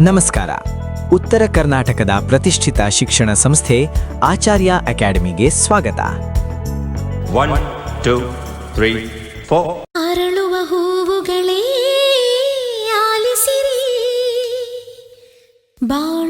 ನಮಸ್ಕಾರ. ಉತ್ತರ ಕರ್ನಾಟಕದ ಪ್ರತಿಷ್ಠಿತ ಶಿಕ್ಷಣ ಸಂಸ್ಥೆ ಆಚಾರ್ಯ ಅಕಾಡೆಮಿಗೆ ಸ್ವಾಗತ. ಒನ್ ಟೂ ತ್ರೀ ಫೋರ್ ಅರಳುವ ಹೂವುಗಳೇ ಆಲಿಸಿರಿ. ಬಾಳ